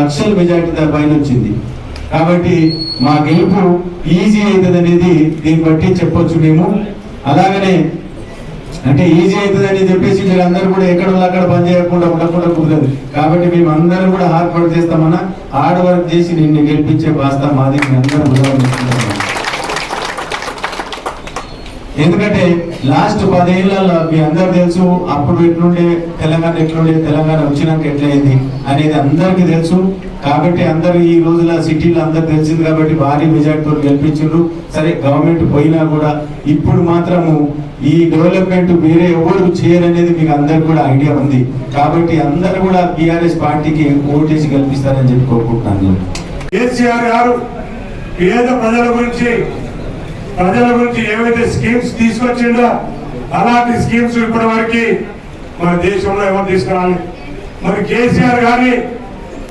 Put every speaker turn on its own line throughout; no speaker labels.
లక్షల మెజార్టీ దాని పైన వచ్చింది. కాబట్టి మా గెలుపు ఈజీ అవుతుంది అనేది దీన్ని బట్టి చెప్పొచ్చు మేము. అలాగనే అంటే ఈజీ అవుతుంది అని చెప్పేసి మీరు అందరూ కూడా ఎక్కడ అక్కడ పని చేయకుండా ఉండకుండా కుదరదు. కాబట్టి మేము అందరం కూడా హార్డ్ వర్క్ చేస్తామన్నా హార్డ్ వర్క్ చేసి నిన్ను గెలిపించే బాస్తా మాది. మీ అందరూ ఉదాహరణ ఎందుకంటే లాస్ట్ పదేళ్ళలో మీ అందరు తెలుసు అప్పుడు ఎట్లుండే తెలంగాణ ఎట్లుండే తెలంగాణ వచ్చినాక ఎట్లయింది అనేది అందరికీ తెలుసు. కాబట్టి అందరు ఈ రోజుల సిటీలో అందరు తెలిసింది కాబట్టి భారీ మెజార్టీతో గెలిపించారు సరే గవర్నమెంట్ పోయినా కూడా ఇప్పుడు మాత్రము ఈ డెవలప్మెంట్ వేరే ఎవరు చేయరనేది మీకు అందరికి కూడా ఐడియా ఉంది. కాబట్టి అందరు కూడా బీఆర్ఎస్ పార్టీకి ఓటేసి గెలిపిస్తారని చెప్పి కోరుకుంటున్నాను.
కేసీఆర్ గారు పేద ప్రజల గురించి ప్రజల గురించి ఏవైతే స్కీమ్స్ తీసుకొచ్చిండో అలాంటి స్కీమ్స్ ఇప్పటి వరకు మన దేశంలో ఎవరు తీసుకురాలి. మరి కేసీఆర్ గారిని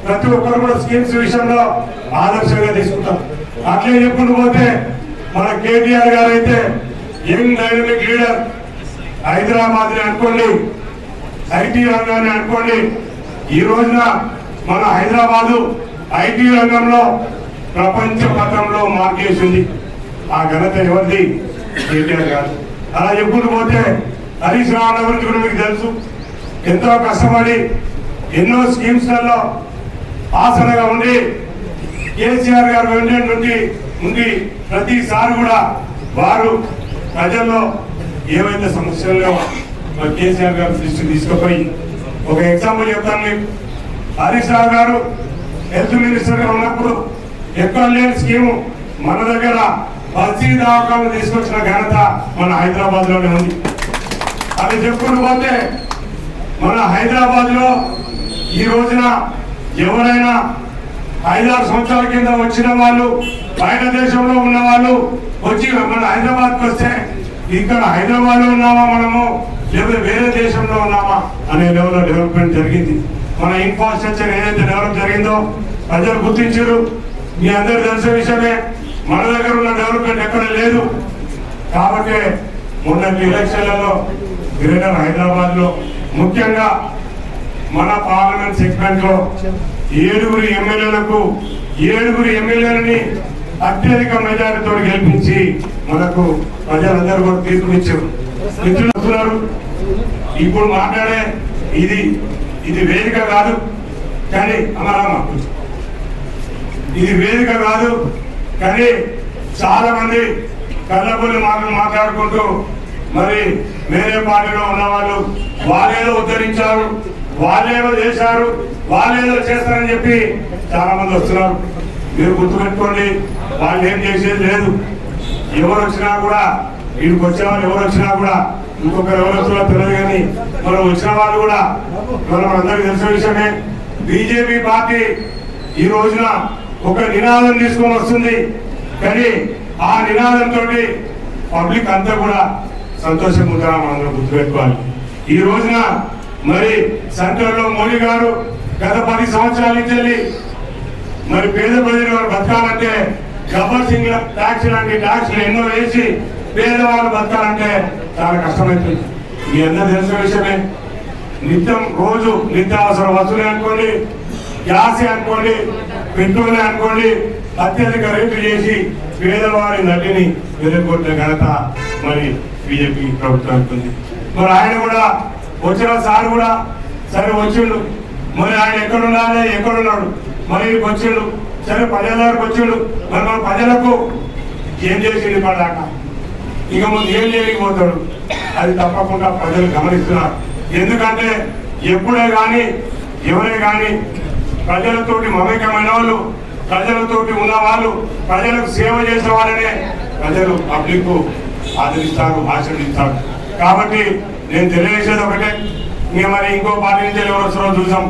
ప్రతి ఒక్కరు కూడా స్కీమ్స్ విషయంలో ఆదర్శంగా తీసుకుంటారు. అట్లే చెప్పుకుంటూ పోతే మన కేటీఆర్ గారు అయితే యంగ్ డైనమిక్ లీడర్. హైదరాబాద్ని అనుకోండి ఐటీ రంగాన్ని అనుకోండి ఈ రోజున మన హైదరాబాదు ఐటీ రంగంలో ప్రపంచ పథంలో మార్కేసింది. ఆ ఘనత ఎవరిది? కేటీఆర్ గారు అలా చెప్పుకుంటూ పోతే హరీష్ రావు గురించి కూడా మీకు తెలుసు. ఎంతో కష్టపడి ఎన్నో స్కీమ్స్లలో ఆసనగా ఉండి కేసీఆర్ గారు వెంట నుండి ఉండి ప్రతిసారి కూడా వారు ప్రజల్లో ఏవైతే సమస్యలు మరి కేసీఆర్ గారు దృష్టి తీసుకుపోయి ఒక ఎగ్జాంపుల్ చెప్తాను మీకు. హరీష్ రావు గారు హెల్త్ మినిస్టర్గా ఉన్నప్పుడు ఎక్కడ లేని స్కీము మన దగ్గర బస్తీ దవాఖాను తీసుకొచ్చిన ఘనత మన హైదరాబాద్లోనే ఉంది. అది చెప్పుకుంటూ పోతే మన హైదరాబాద్లో ఈ రోజున ఎవరైనా ఐదారు సంవత్సరాల కింద వచ్చిన వాళ్ళు బయట దేశంలో ఉన్న వాళ్ళు వచ్చి మన హైదరాబాద్కి వస్తే ఇక్కడ హైదరాబాద్లో ఉన్నామా మనము? లేకపోతే వేరే దేశంలో ఉన్నామా? అనే లెవెల్లో డెవలప్మెంట్ జరిగింది. మన ఇన్ఫ్రాస్ట్రక్చర్ ఏదైతే డెవలప్ జరిగిందో ప్రజలు గుర్తించారు. మీ అందరు తెలిసే విషయమే మన దగ్గర ఉన్న డెవలప్మెంట్ ఎక్కడ లేదు. కాబట్టి మొన్నటి ఎలక్షన్లలో గ్రేటర్ హైదరాబాద్లో ముఖ్యంగా మన పార్లమెంట్ సెగ్మెంట్లో ఏడుగురు ఎమ్మెల్యేలకు ఏడుగురు ఎమ్మెల్యేలని అత్యధిక మెజారిటీతో గెలిపించి మనకు ప్రజలందరూ కూడా తీర్పునిచ్చారు మిత్రులు వస్తున్నారు. ఇప్పుడు మాట్లాడే ఇది ఇది వేదిక కాదు. కానీ అమరామ ఇది వేదిక కాదు. కానీ చాలా మంది కళ్ళబుల్లి మాటలు మాట్లాడుకుంటూ మరి వేరే పార్టీలో ఉన్న వాళ్ళు వాళ్ళేదో ఉద్ధరించారు వాళ్ళేదో చేశారు వాళ్ళేదో చేస్తారని చెప్పి చాలా మంది వస్తున్నారు. మీరు గుర్తుపెట్టుకోండి వాళ్ళు ఏం చేసేది లేదు. ఎవరు వచ్చినా కూడా వీడికి వచ్చిన వాళ్ళు ఎవరు వచ్చినా కూడా ఇంకొకరు ఎవరు వచ్చినా తెలియదు కానీ మనం వచ్చిన వాళ్ళు కూడా మనం అందరికీ తెలిసిన విషయమే. బీజేపీ పార్టీ ఈ రోజున ఒక నినాదం తీసుకొని వస్తుంది. కానీ ఆ నినాదంతో పబ్లిక్ అంతా కూడా సంతోషం ఉంటారా మనం గుర్తుపెట్టుకోవాలి. ఈ రోజున మరి సెంటర్లో మోడీ గారు గత పది సంవత్సరాల నుంచి మరి పేద ప్రజలు వారు బతకాలంటే గబ్బర్ సింగ్ ట్యాక్స్ లాంటి ట్యాక్స్లు ఎన్నో వేసి పేదవాళ్ళు బతకాలంటే చాలా కష్టమవుతుంది. మీ అందరూ తెలిసిన విషయమే. నిత్యం రోజు నిత్యావసర వసూలు అనుకోండి గ్యాస్ అనుకోండి పెట్రోల్ అనుకోండి అత్యధిక రేట్లు చేసి పేదవారి నటిని వెలుగొట్టిన ఘనత మరి బీజేపీ ప్రభుత్వానికి ఉంది మరి ఆయన కూడా వచ్చిన సార్ కూడా సరే వచ్చిండు. మరి ఆయన ఎక్కడున్నాడే? ఎక్కడున్నాడు? మరి వచ్చిండు. సరే ప్రజల దగ్గరకు వచ్చిండు. మరి మన ప్రజలకు ఏం చేసిండు ఇప్పటిదాకా ఇక ముందు ఏం చేయకపోతాడు అది తప్పకుండా ప్రజలు గమనిస్తున్నారు. ఎందుకంటే ఎప్పుడే కానీ ఎవరే కానీ ప్రజలతోటి మమేకమైన వాళ్ళు ప్రజలతోటి ఉన్న వాళ్ళు ప్రజలకు సేవ చేసిన వాళ్ళనే ప్రజలు పబ్లిక్ ఆదరిస్తారు ఆశీర్వదిస్తారు. కాబట్టి నేను తెలియజేసేది ఒకటే. ఇంకా మరి ఇంకో పార్టీ నుంచి ఎవరు వస్తారో చూసాం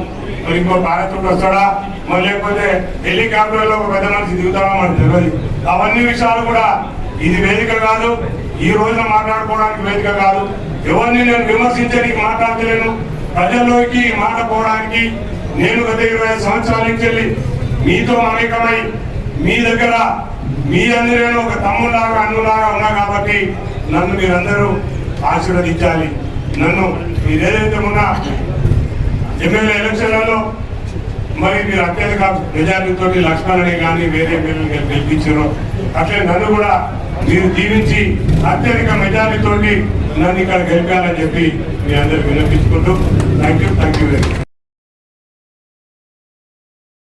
మరి ఇంకో కార్యక్రమం వస్తాడా? మరి లేకపోతే హెలికాప్టర్లో ఒక పెద్ద మనిషి దిగుతాడా? మనకు తెలియదు అవన్నీ విషయాలు కూడా ఇది వేదిక కాదు. ఈ రోజున మాట్లాడుకోవడానికి వేదిక కాదు. ఎవరిని నేను విమర్శించడానికి మాట్లాడలేను ప్రజల్లోకి మాట పోవడానికి నేను గత ఇరవై సంవత్సరాల నుంచి వెళ్ళి మీతో అనేకమై మీ దగ్గర మీ అందరూ ఒక తమ్ములాగా అన్నులాగా ఉన్నా కాబట్టి నన్ను మీరందరూ ఆశీర్వదించాలి. నన్ను మీరేదైతే ఉన్నా ఎమ్మెల్యే ఎలక్షన్లలో మరి మీరు అత్యధిక మెజార్టీతో లక్ష్మణని కానీ వేరే ఎమ్మెల్యేలు గెలిపించారు అట్లే నన్ను కూడా మీరు దీవించి అత్యధిక మెజార్టీతో నన్ను ఇక్కడ గెలిపాలని చెప్పి మీ అందరికి వినిపించుకుంటూ thank you thank you very much